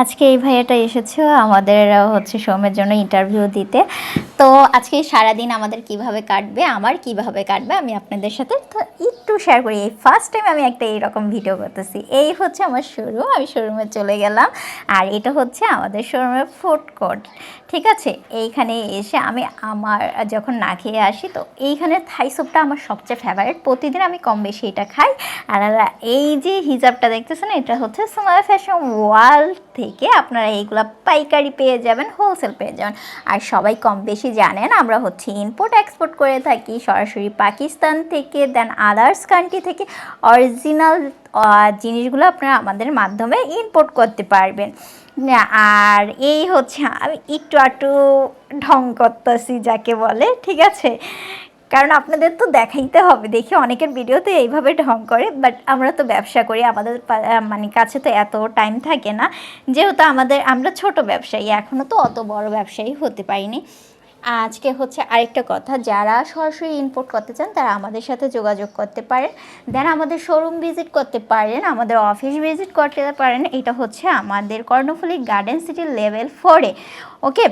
আজকে এই ভাইয়াটা এসেছে আমাদের হচ্ছে সোমের জন্য ইন্টারভিউ দিতে। তো আজকে সারাদিন আমাদের কীভাবে কাটবে, আমার কীভাবে কাটবে, আমি আপনাদের সাথে একটু শেয়ার করি। এই ফার্স্ট টাইম আমি একটা এইরকম ভিডিও করতেছি। এই হচ্ছে আমার শোরুম আমি শোরুমে চলে গেলাম। আর এটা হচ্ছে আমাদের শোরুমের ফুড কোর্ট ঠিক আছে? এইখানে এসে আমি আমার, যখন না খেয়ে আসি, তো এইখানে থাই স্যুপটা আমার সবচেয়ে ফেভারিট প্রতিদিন আমি কম বেশি এটা খাই। আর এই যে হিজাবটা দেখতেছেন, এটা হচ্ছে সোমায়া ফ্যাশন ওয়ার্ল্ড থেকে আপনারা এইগুলো পাইকারি পেয়ে যাবেন হোলসেল পেয়ে যাবেন। আর সবাই কম বেশি জানেন? আমরা হচ্ছে ইম্পোর্ট এক্সপোর্ট করে থাকি সরাসরি পাকিস্তান থেকে দেন আদার্স কান্ট্রি থেকে অরিজিনাল জিনিসগুলো আপনারা আমাদের মাধ্যমে ইম্পোর্ট করতে পারবেন। আর এই হচ্ছে আমি একটু একটু ঢং করতেছি যাকে বলে, ঠিক আছে? কারণ আপনাদের তো দেখাইতে হবে, দেখি অনেকের ভিডিওতে এইভাবে ঢং করে বাট আমরা তো ব্যবসা করি, আমাদের মানে কাছে তো এত টাইম থাকে না। যেহেতু আমাদের, আমরা ছোট ব্যবসায়ী এখনও তো অত বড় ব্যবসায়ী হতে পারিনি। আজকে হচ্ছে আরেকটা কথা, যারা সরাসরি ইনপোর্ট করতে চান তারা আমাদের সাথে যোগাযোগ করতে পারেন। দেন আমাদের শোরুম ভিজিট করতে পারেন, আমাদের অফিস ভিজিট করতে পারেন। এটা হচ্ছে আমাদের কর্ণফুলি গার্ডেন সিটি লেভেল ফোরে ওকে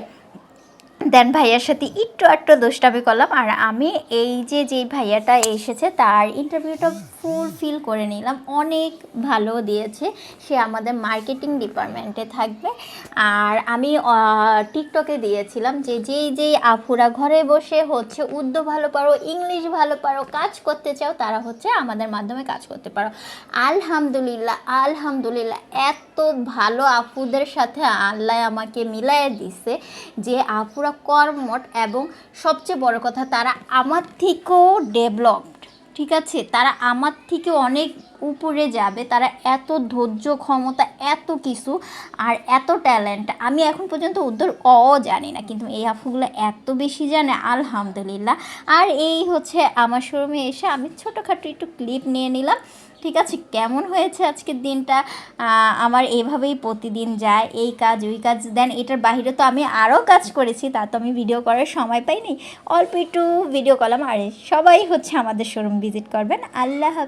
দেন ভাইয়ার সাথে একটু একটু দুষ্টামি করলাম, আর আমি এই যে যেই ভাইয়াটা এসেছে, তার ইন্টারভিউটা ফুলফিল করে নিলাম। অনেক ভালো দিয়েছে। সে আমাদের মার্কেটিং ডিপার্টমেন্টে থাকবে। আর আমি টিকটকে দিয়েছিলাম যে যেই যেই আফুরা ঘরে বসে হচ্ছে উর্দু ভালো পারো, ইংলিশ ভালো পারো, কাজ করতে চাও, তারা হচ্ছে আমাদের মাধ্যমে কাজ করতে পারো। আলহামদুলিল্লাহ আলহামদুলিল্লাহ, এত ভালো আপুদের সাথে আল্লাহ আমাকে মিলাইয়ে দিছে যে, আপুরা কর্মট এবং সবচেয়ে বড় কথা তারা আমার থেকেও ডেভেলপড, ঠিক আছে? তারা আমার থেকে অনেক উপরে যাবে, তারা এত ধৈর্য, ক্ষমতা, এত কিছু আর এত ট্যালেন্ট আমি এখন পর্যন্ত উদ্ধার অ জানি না। কিন্তু এই আফুগুলো এত বেশি জানে, আলহামদুলিল্লাহ। আর এই হচ্ছে আমার শোরুমে এসে আমি ছোটোখাটো একটু ক্লিপ নিয়ে নিলাম। ঠিক আছে, কেমন হয়েছে আজকের দিনটা? আমার এভাবেই প্রতিদিন যায়, এই কাজ, ওই কাজ দেন এটার বাইরে তো আমি আরও কাজ করেছি, তা তো আমি ভিডিও করার সময় পাইনি। অল্প একটু ভিডিও করলাম, আর সবাই হচ্ছে আমাদের শোরুম ভিজিট করবেন। আল্লাহ।